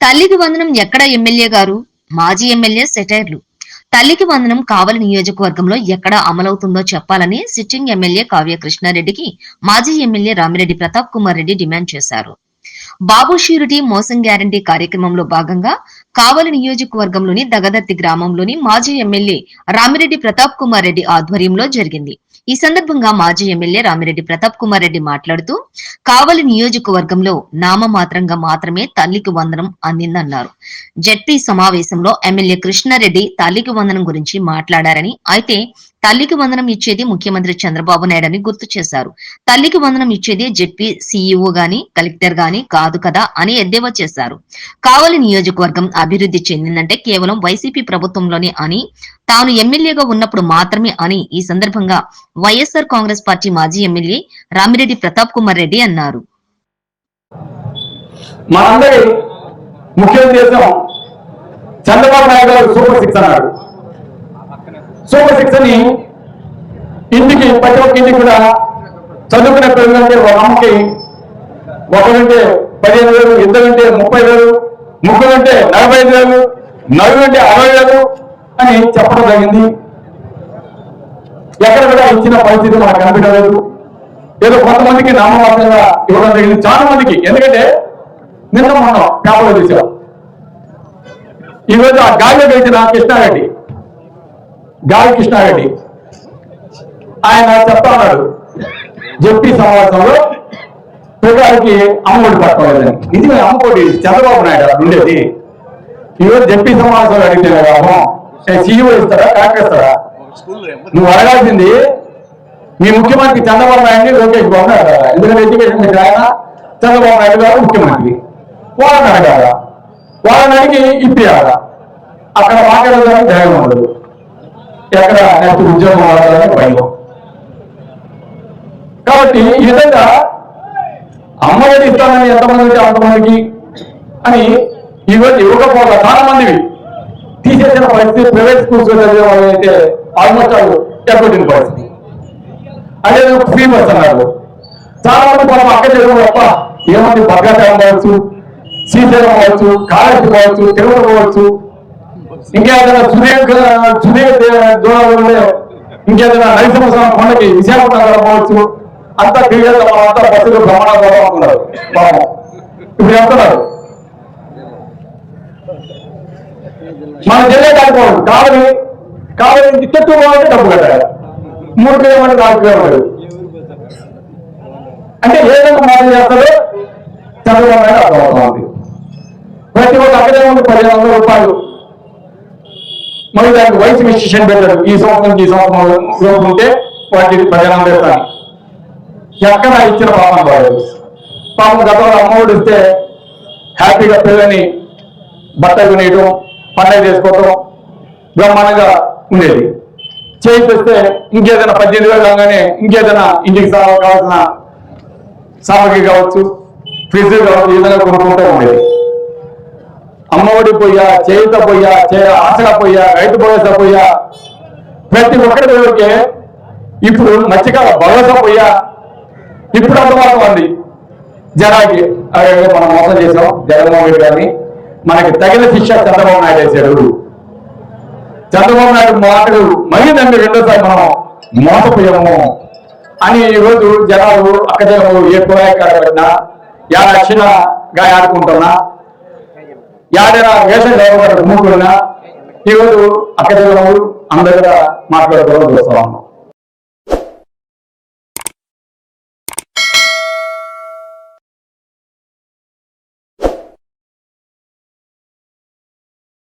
తల్లికి వందనం ఎక్కడ ఎమ్మెల్యే గారు? మాజీ ఎమ్మెల్యే సెటైర్లు. తల్లికి వందనం కావలి నియోజకవర్గంలో ఎక్కడ అమలవుతుందో చెప్పాలని సిట్టింగ్ ఎమ్మెల్యే కావ్య కృష్ణారెడ్డికి మాజీ ఎమ్మెల్యే రామిరెడ్డి ప్రతాప్ కుమార్ రెడ్డి డిమాండ్ చేశారు. బాబు షూరిటీ మోసం గ్యారంటీ కార్యక్రమంలో భాగంగా కావలి నియోజకవర్గంలోని దగదత్తి గ్రామంలోని మాజీ ఎమ్మెల్యే రామిరెడ్డి ప్రతాప్ కుమార్ రెడ్డి ఆధ్వర్యంలో జరిగింది. ఈ సందర్భంగా మాజీ ఎమ్మెల్యే రామిరెడ్డి ప్రతాప్ కుమార్ రెడ్డి మాట్లాడుతూ కావలి నియోజకవర్గంలో నామమాత్రంగా మాత్రమే తల్లికి వందనం అందిందన్నారు. జడ్పీ సమావేశంలో ఎమ్మెల్యే కృష్ణారెడ్డి తల్లికి వందనం గురించి మాట్లాడారని అయితే తల్లికి వందనం ఇచ్చేది ముఖ్యమంత్రి చంద్రబాబు నాయుడు అని గుర్తు చేశారు. తల్లికి వందనం ఇచ్చేది జడ్పీ సీఈఓ గాని కలెక్టర్ గాని కాదు కదా అని ఎద్దేవా చేశారు. కావలి నియోజకవర్గం అభివృద్ధి చెందిందంటే కేవలం వైసీపీ ప్రభుత్వంలోనే అని తాను ఎమ్మెల్యేగా ఉన్నప్పుడు మాత్రమే అని ఈ సందర్భంగా వైఎస్ఆర్ కాంగ్రెస్ పార్టీ మాజీ ఎమ్మెల్యే రామిరెడ్డి ప్రతాప్ కుమార్ రెడ్డి అన్నారు. ముఖ్య ఉద్దేశం చంద్రబాబు నాయుడు గారు సూపర్ సిక్స్ సూపర్ సిక్స్ అని ఇంటికి ప్రతి ఒక్క ఇంటికి కూడా చదువుకునే పిల్లలంటే ఒక అమ్మకి ఒకరంటే పదిహేను వేలు ఇద్దరంటే ముప్పై వేలు ముగ్గురంటే నలభై ఐదు వేలు నలుగురంటే అరవై వేలు అని చెప్పడం జరిగింది. ఎక్కడ కూడా ఇచ్చిన పరిస్థితి మనకు కనిపించలేదు. ఏదో కొంతమందికి నామవాసంగా ఇవ్వడం జరిగింది. చాలా మందికి. ఎందుకంటే నిన్న మనం పేపర్లో చూసాం. ఈరోజు ఆ గాలిలో గెలిచిన కృష్ణారెడ్డి. గాలి కృష్ణారెడ్డి. ఆయన చెప్తా ఉన్నాడు. జడ్పీ సమావేశంలో ప్రజలకి అమ్మఒడి పట్టుకోలేదని నిజమే అమ్మఒడి చంద్రబాబు నాయుడు అక్కడ ఉండేది. ఈరోజు జడ్పీ సమావేశంలో అడిగితే కదా సీఈఓ ఇస్తారా కలెక్టర్ ఇస్తారా నువ్వు అడగాల్సింది మీ ముఖ్యమంత్రి చంద్రబాబు నాయుడు లోకేష్ బాబు నాయుడు ఎందుకంటే ఎడ్యుకేషన్ మినిస్టర్ ఆయన చంద్రబాబు నాయుడు గారు ముఖ్యమంత్రి. వాళ్ళని అడగాల? వాళ్ళని అడిగి ఇప్పియాల? అక్కడ మాట్లాడడానికి ధైర్యం ఉండదు. ఎక్కడ నెక్స్ట్ ఉద్యోగం వాడాలని భయం. కాబట్టి ఈ విధంగా అమ్మఒడి ఇస్తానని ఎంతమంది అంతమందికి అని ఈరోజు ఇవ్వకపోగా చాలా మందివి. తీసేసిన పరిస్థితి ప్రైవేట్ స్కూల్స్ చదివే వాళ్ళు అయితే ఆల్మోస్ట్ వాళ్ళు ఎగ్గొట్టిన పరిస్థితి అదే ఫ్రీ బస్ అన్నారు. చాలా మంది మనం అక్కడ చదువు తప్ప ఏమంటే భద్రాచలం కావచ్చు శ్రీశైలం కావచ్చు కాళహస్తి కావచ్చు తిరుమల కావచ్చు ఇంకేదైనా సుదీర్ఘ సుదీర్ఘ దూరంలో ఇంకేదైనా నరసింహస్వామి కొండకి విశాఖపట్నం కావచ్చు అంతా తిరిగేద్దాం అంతా బస్సులు బ్రహ్మాండంగా పోదాం అనుకున్నారు పాపం ఇప్పుడు చెప్తున్నారు మన జిల్లా కాకపోవడం కావాలి. కావాలి చెట్టు పోవాలంటే డబ్బు కట్టాలి. మూడు కిలోమీటర్లు నాలుగు కిలోమీటర్లు. అంటే ఏ విధంగా మార్పు చేస్తారో చంద్రబాబు అర్థమవుతుంది. ప్రతి ఒక్క అక్కడే ఉంది పదిహేను వందల రూపాయలు. మరి దానికి వయసు విశేషం పెట్టారు. ఈ సంవత్సరం ఈ సంవత్సరం లోపు ఉంటే వాటికి పదిహేను పెడతాను ఎక్కడ ఇచ్చిన పాపం వాడు? పాపం గతంలో అమ్మఒడి ఇస్తే హ్యాపీగా పిల్లని బట్టలు కొనేయటం పండగ చేసుకోవడం బ్రహ్మాండంగా ఉండేది. చేయిస్తే ఇంకేదైనా పద్దెనిమిది వేలు కాగానే ఇంకేదైనా ఇంటికి కావాల్సిన సామగ్రి కావచ్చు ఫ్రిడ్జ్ కావచ్చు ఈ విధంగా కొనుక్కుంటూ ఉండేది. అమ్మఒడి పోయా చేయుత పోయా చే ఆశగా పోయా రైతు భరోసా పోయా ప్రతి ఒక్కరి దగ్గరికే ఇప్పుడు మత్స్యకాల భరోసా పోయా ఇప్పుడు అర్థమవుతుంది జనానికి అరే మనం మోసం చేసాం జగన్మోహన్ రెడ్డి గారిని మనకి తగిన శిక్ష చంద్రబాబు నాయుడు వేశాడు చంద్రబాబు నాయుడు మాటలు మళ్ళీ దాన్ని రెండోసారి మనం మోసపోయాము అని ఈరోజు జనాలు అక్కజనాలు ఏ కుళాయి కాడబడినా యా ఆడుకుంటున్నా యాడైనా వేషం లేకపోతే మూకున్నా ఈ అక్కజనాలు అందరిగా అందరూ మాట్లాడుకోవడం చూస్తా ఉన్నాం.